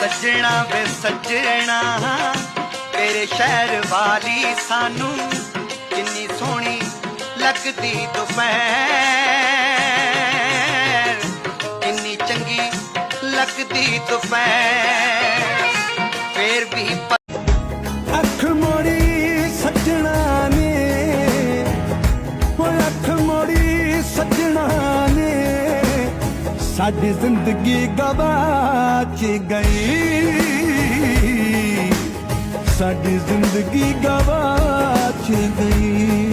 ਸੱਜਣਾ ਵੇ ਸੱਜਣਾ, ਤੇਰੇ ਸ਼ਹਿਰ ਵਾਲੀ ਸਾਨੂੰ ਕਿੰਨੀ ਸੋਹਣੀ ਲੱਗਦੀ ਦੁਪਹਿਰ। ਕਿੰਨੀ ਚੰਗੀ ਲੱਗਦੀ ਦੁਪਹਿਰ। ਫੇਰ ਵੀ ਅੱਖ ਮੋੜੀ ਸੱਜਣਾ ਨੇ, ਓਏ ਅੱਖ ਮੋੜੀ ਸਾਡੀ ਜ਼ਿੰਦਗੀ ਗਵਾਚ ਗਈ। ਸਾਡੀ ਜ਼ਿੰਦਗੀ ਗਵਾਚ ਗਈ।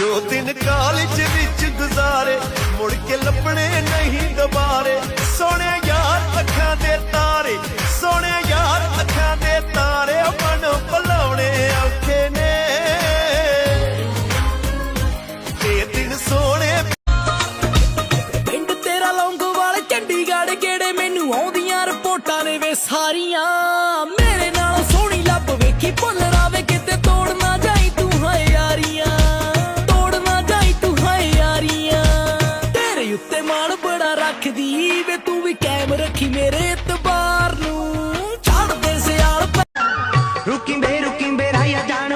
ਜੋ ਦਿਨ ਕਾਲਜ ਵਿੱਚ ਗੁਜ਼ਾਰੇ, ਮੁੜ ਕੇ ਲੱਭਣੇ ਨਹੀਂ ਦੁਬਾਰੇ। ਰਿਪੋਰਟਾਂ ਵੇ ਸਾਰੀਆਂ। ਮੇਰੇ ਨਾਲ ਸੋਹਣੀ ਲੱਭ ਵੇਖੀ, ਭੁੱਲ ਰਾਵੇ ਕਿਤੇ ਤੋੜ ਨਾ ਜਾਈ ਤੂੰ, ਹਾਏ ਯਾਰੀਆਂ। ਤੋੜ ਨਾ ਜਾਈ ਤੂੰ, ਹਾਏ ਯਾਰੀਆਂ। ਤੇਰੇ ਉੱਤੇ ਮਾਣ ਬੜਾ ਰੱਖਦੀ ਵੇ, ਤੂੰ ਵੀ ਕੈਮ ਰੱਖੀ ਮੇਰੇ ਇਤਬਾਰ ਨੂੰ। ਛੱਡ ਦੇ ਸਿਆਲ। ਰੁਕੀ ਬੇ ਰੁਕੀ ਬੇ, ਰਾਇਆ ਜਾਣ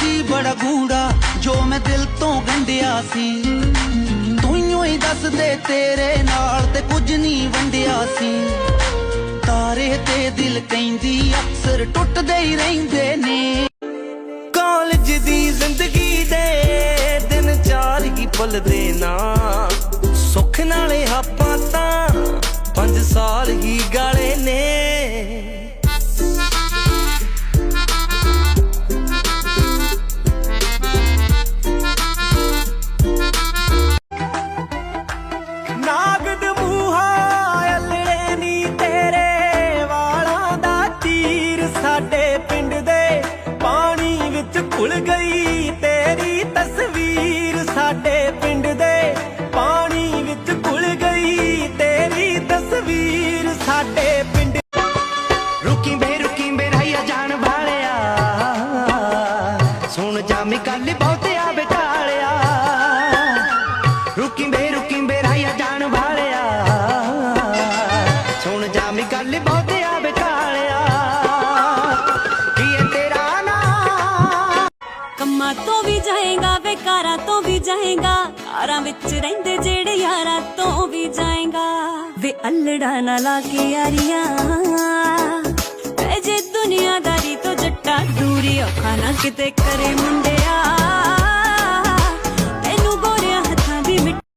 ਸੀ, ਬੜਾ ਗੂੜਾ ਜੋ ਮੈਂ ਦਿਲ ਤੋਂ ਗੰਢਿਆ ਸੀ। ਤੂੰ ਹੀ ਦੱਸ ਤੇਰੇ ਨਾਲ ਤੇ ਕੁਝ ਨਹੀਂ ਵੰਡਿਆ ਸੀ। ਤਾਰੇ ਤੇ ਦਿਲ ਕਹਿੰਦੀ, ਅਕਸਰ ਟੁੱਟਦੇ ਹੀ ਰਹਿੰਦੇ ਨੇ। ਕਾਲਜ ਦੀ ਜ਼ਿੰਦਗੀ ਦੇ ਦਿਨ ਚਾਰ ਹੀ ਭੁੱਲਦੇ ਨਾ। ਸੁੱਖ ਨਾਲੇ ਆਪਾਂ ਰੁਕੀ ਬੇ ਰਾਇਆ ਜਾਣ ਵਾਲਿਆ। ਸੁਣ ਜਾ ਗੱਲ ਬਹੁਤ ਆਵੇ ਕਾਲਿਆ ਕੀ ਹੈ ਤੇਰਾ ਨਾਂ? ਕੰਮਾਂ ਤੋਂ ਵੀ ਜਾਏਗਾ ਬੇਕਾਰਾਂ ਤੋਂ ਵੀ ਜਾਏਗਾ। ਕਾਰਾਂ ਵਿੱਚ ਰਹਿੰਦੇ ਜਿਹੜੇ ਯਾਰਾਂ ਤੋਂ ਵੀ ਜਾਏਗਾ। ਵੇ ਅਲੜਾ ਨਾ ਲਾ ਕੇ ਯਾਰੀਆਂ। ਜੇ ਦੁਨੀਆਦਾਰੀ ਤੋਂ ਜੱਟਾ ਦੂਰੀ ਔਖਾ ਨਾ ਕਿਤੇ ਕਰੇ ਮੁੰਡੇ।